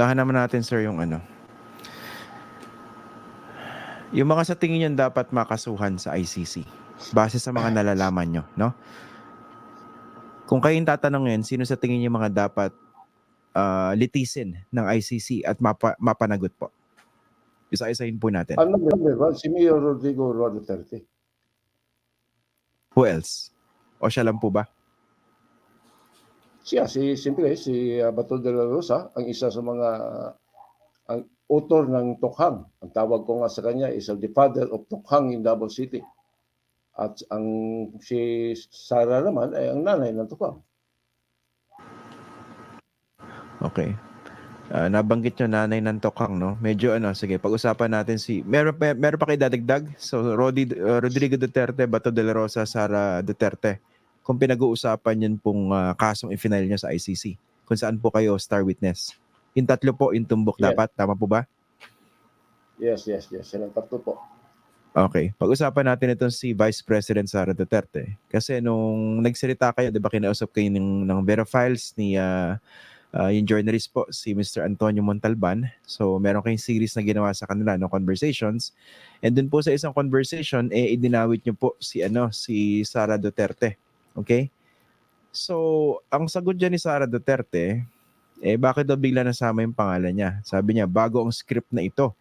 puntahan naman natin sir yung ano. Yung mga sa tingin nyo dapat makasuhan sa ICC base sa mga nalalaman nyo, no? Kung kayong tatanungin, sino sa tingin nyo mga dapat ah, litisin ng ICC at mapa, mapanagot po? Isa-isahin po natin. Ang number one, si Mayor Rodrigo Roa Duterte. Who else? O siya lang po ba? Siya, si, siyempre, si uh, Bato de la Rosa, ang isa sa mga, ang author ng Tokhang. Ang tawag ko nga sa kanya is the father of Tokhang in Davao City. At ang si Sara naman ay ang nanay ng Tokhang. Okay. Ah, nabanggit nyo nanay ng Tokang, no? Medyo ano, sige, pag-usapan natin si... Meron, pa- meron pa kayo dadagdag? So, Rodi, uh, Rodrigo Duterte, Bato de la Rosa, Sara Duterte. Kung pinag-uusapan yun pong ah, kasong i-final nyo sa ICC. Kung saan po kayo star witness. Yung tatlo po, yung tumbok Yeah. dapat. Tama po ba? Yes, yes, yes. Silang tatlo po. Okay. Pag-usapan natin itong si Vice President Sara Duterte. Kasi nung nagsalita kayo, di ba kinausap kayo ng, ng Vera Files ni ah, ah, yung journalist po, si Mr. Antonio Montalban. So, meron kayong series na ginawa sa kanila, no, conversations. And dun po sa isang conversation, eh, idinawit niyo po si, ano, si Sara Duterte. Okay? So, ang sagot dyan ni Sara Duterte, eh, bakit daw bigla nasama yung pangalan niya? Sabi niya, bago ang script na ito,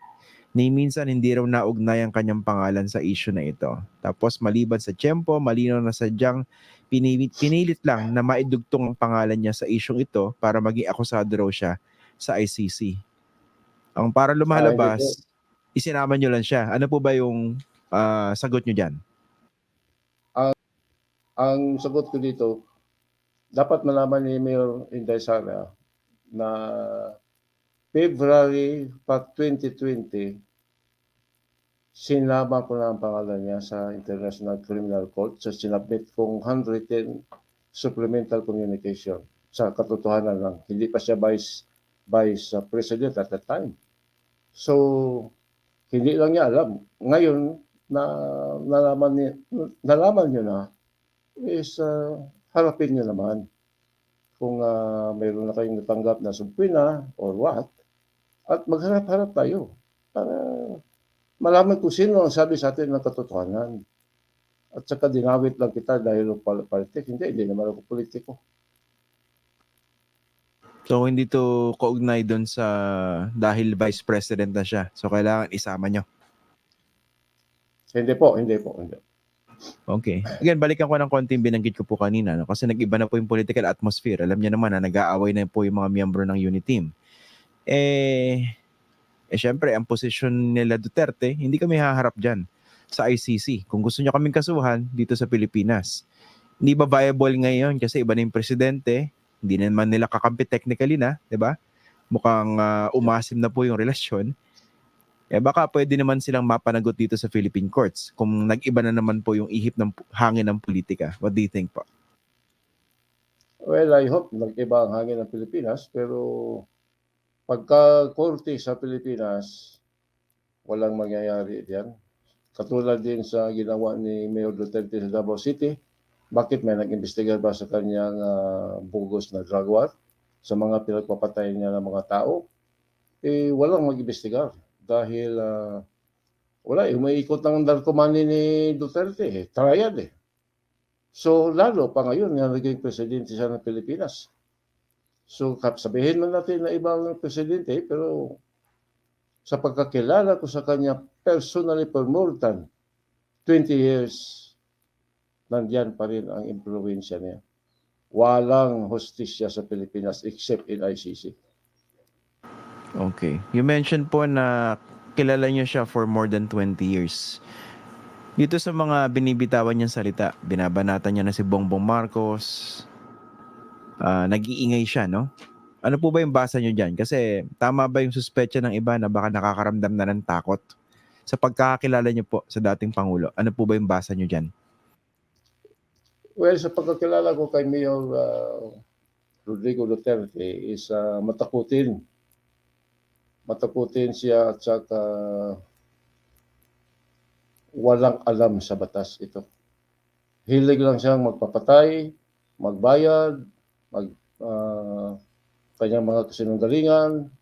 ni minsan hindi raw naugnay ang kanyang pangalan sa issue na ito. Tapos maliban sa tiyempo, malinaw na sadyang pinilit, pinilit lang na maidugtong ang pangalan niya sa issue ito para maging akusado raw siya sa ICC. Ang para lumalabas, isinama niyo lang siya. Ano po ba yung ah, sagot niyo dyan? Ang sagot ko dito, dapat malaman ni Mayor Inday Sara na February pa 2020, sinama ko na ang pangalan niya sa International Criminal Court sa sinabit kong handwritten supplemental communication sa katotohanan lang. Hindi pa siya vice, vice president at that time. So, hindi lang niya alam. Ngayon, na nalaman niya, nalaman niyo na is uh, harapin niyo naman kung uh, mayroon na kayong natanggap na subpoena or what at magharap-harap tayo para malaman kung sino ang sabi sa atin ng katotohanan. At saka dinawit lang kita dahil politik. Hindi, hindi naman ako politiko. So hindi to kaugnay doon sa dahil vice president na siya. So kailangan isama niyo. Hindi po, hindi po. Hindi. Okay. Again, balikan ko ng konti yung binanggit ko po kanina. No? Kasi nag-iba na po yung political atmosphere. Alam niya naman na nag-aaway na po yung mga miyembro ng unit team. Eh, eh syempre, ang posisyon nila Duterte, hindi kami haharap dyan sa ICC. Kung gusto niyo kaming kasuhan dito sa Pilipinas. Hindi ba viable ngayon kasi iba na yung presidente, hindi naman nila kakampi technically na, di ba? Mukhang ah, umasim na po yung relasyon. Eh baka pwede naman silang mapanagot dito sa Philippine courts kung nag-iba na naman po yung ihip ng hangin ng politika. What do you think po? Well, I hope nag-iba ang hangin ng Pilipinas, pero pagka korte sa Pilipinas, walang mangyayari diyan. Katulad din sa ginawa ni Mayor Duterte sa Davao City, bakit may nag-imbestigar ba sa kanyang ah, bugos na drug war sa mga pinagpapatay niya ng mga tao? Eh, walang mag-imbestigar dahil ah, wala, eh, umiikot ng narkomani ni Duterte, eh, triad eh. So, lalo pa ngayon na naging presidente siya ng Pilipinas. So, sabihin man natin na ibang presidente, pero sa pagkakilala ko sa kanya personally for more than 20 years, nandyan pa rin ang impluensya niya. Walang hostisya sa Pilipinas except in ICC. Okay. You mentioned po na kilala niyo siya for more than 20 years. Dito sa mga binibitawan niyang salita, binabanatan niya na si Bongbong Marcos, ah, nag-iingay siya, no? Ano po ba yung basa niyo dyan? Kasi tama ba yung suspecha ng iba na baka nakakaramdam na ng takot sa pagkakakilala niyo po sa dating Pangulo? Ano po ba yung basa niyo dyan? Well, sa pagkakilala ko kay Mayor uh, Rodrigo Duterte is uh, matakutin. Matakutin siya at saka walang alam sa batas ito. Hilig lang siyang magpapatay, magbayad, mag uh, kanyang mga kasinungalingan,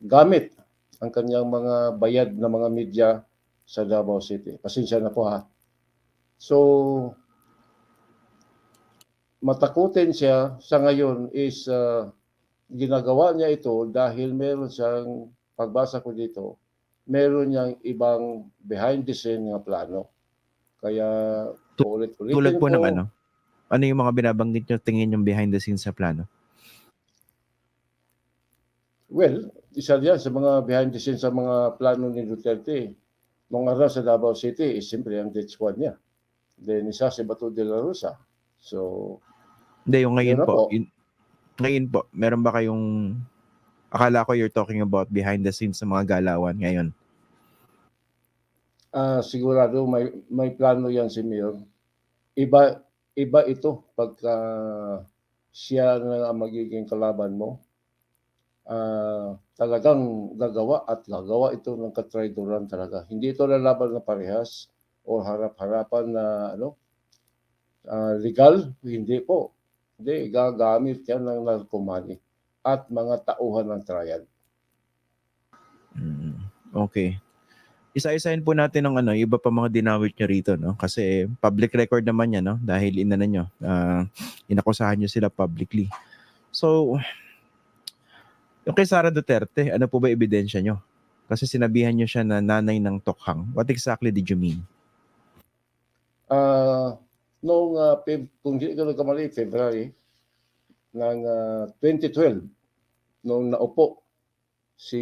gamit ang kanyang mga bayad na mga media sa Davao City. Pasensya na po ha. So, matakutin siya sa ngayon is uh, ginagawa niya ito dahil meron siyang, pagbasa ko dito, meron niyang ibang behind the scene nga plano. Kaya Tu- ulit-ulitin Tulad po ko, ng ano? Ano yung mga binabanggit nyo tingin yung behind the scenes sa plano? Well, isa yan sa mga behind the scenes sa mga plano ni Duterte. Nung araw sa Davao City, is siyempre ang death squad niya. Then isa si Bato de la Rosa. So, Hindi, yung ngayon po. po. Yun, ngayon po, meron ba kayong akala ko you're talking about behind the scenes sa mga galawan ngayon. ah sigurado may may plano yan si Mayor. Iba iba ito pagka siya na ang magiging kalaban mo. Ah, talagang gagawa at gagawa ito ng katraidoran talaga. Hindi ito lalaban na parehas o harap-harapan na ano ah, legal, hindi po. Hindi, gagamit yan ng narkomani at mga tauhan ng trial. Mm, okay. Isa-isahin po natin ng ano, iba pa mga dinawit nyo rito, no? Kasi public record naman yan, no? Dahil ina na nyo, ah, inakusahan nyo sila publicly. So, yung kay Sara Duterte, ano po ba ebidensya nyo? Kasi sinabihan nyo siya na nanay ng tokhang. What exactly did you mean? Ah, noong ah, Feb- kung hindi ko nagkamali, February ng ah, 2012, nung naupo si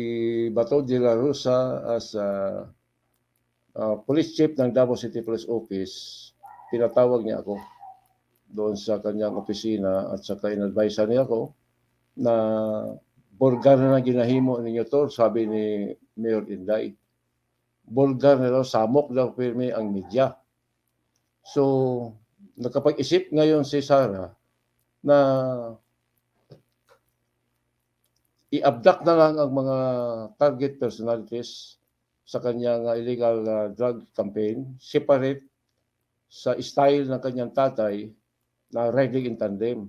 Bato de la Rosa as ah, ah, police chief ng Davao City Police Office, pinatawag niya ako doon sa kanyang opisina at saka in-advise niya ako na bulgar na ginahimo ninyo to, sabi ni Mayor Inday. Bulgar na daw, samok daw pirmi ang media. So, nakapag-isip ngayon si Sarah na i-abduct na lang ang mga target personalities sa kanyang uh, illegal uh, drug campaign, separate sa style ng kanyang tatay na riding in tandem.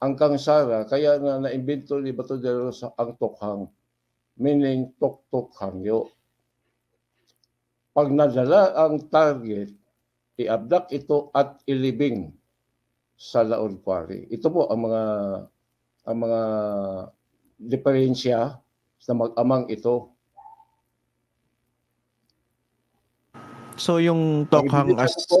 Ang kang Sara, kaya na naimbento ni Bato de Rosa ang tokhang, meaning tok-tok hangyo. Pag nadala ang target, i-abduct ito at ilibing sa Laon Quarry. Ito po ang mga ang mga diferensya sa mag-amang ito. So, yung tokhang as... po.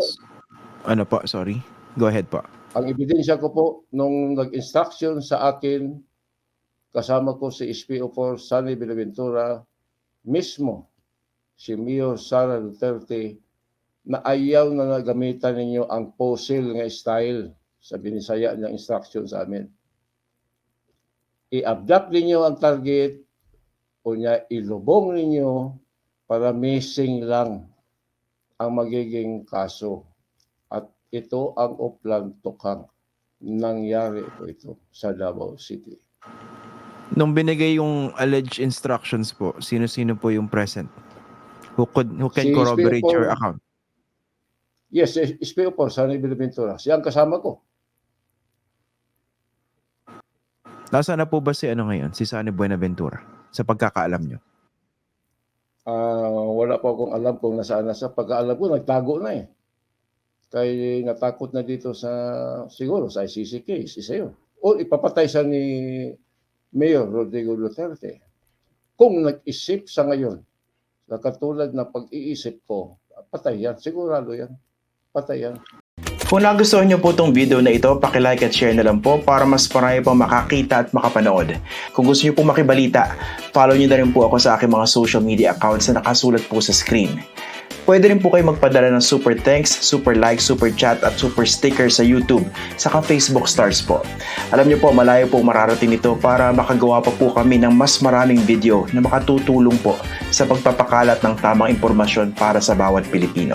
Ano po, sorry. Go ahead po. Ang ebidensya ko po nung nag-instruction sa akin kasama ko si SPO4 Sunny Benaventura mismo si Mio Sara Duterte na ayaw na nagamitan ninyo ang POSIL nga style sa binisaya niyang instruction sa amin. I-abduct ninyo ang target o niya ilubong ninyo para missing lang ang magiging kaso. At ito ang uplan tukhang nangyari po ito sa Davao City. Nung binigay yung alleged instructions po, sino-sino po yung present? Who, could, who can Si corroborate your account? Yes, SPO po, Sunny Benaventura. Siya ang kasama ko. Nasaan na po ba si ano ngayon? Si Sunny Buenaventura? Sa pagkakaalam nyo? Ah, wala pa akong alam kung nasaan na sa pagkaalam ko, nagtago na eh. Kaya natakot na dito sa, siguro, sa ICC case, isa yun. O ipapatay siya ni Mayor Rodrigo Duterte. Kung nag-isip sa ngayon, na katulad na pag-iisip ko, patay yan, sigurado yan. Patay yan. Kung nagustuhan niyo po itong video na ito, pakilike at share na lang po para mas marami pang makakita at makapanood. Kung gusto niyo po makibalita, follow niyo na rin po ako sa aking mga social media accounts na nakasulat po sa screen. Pwede rin po kayo magpadala ng super thanks, super like, super chat at super sticker sa YouTube, saka Facebook stars po. Alam niyo po, malayo po mararating ito para makagawa pa po kami ng mas maraming video na makatutulong po sa pagpapakalat ng tamang impormasyon para sa bawat Pilipino.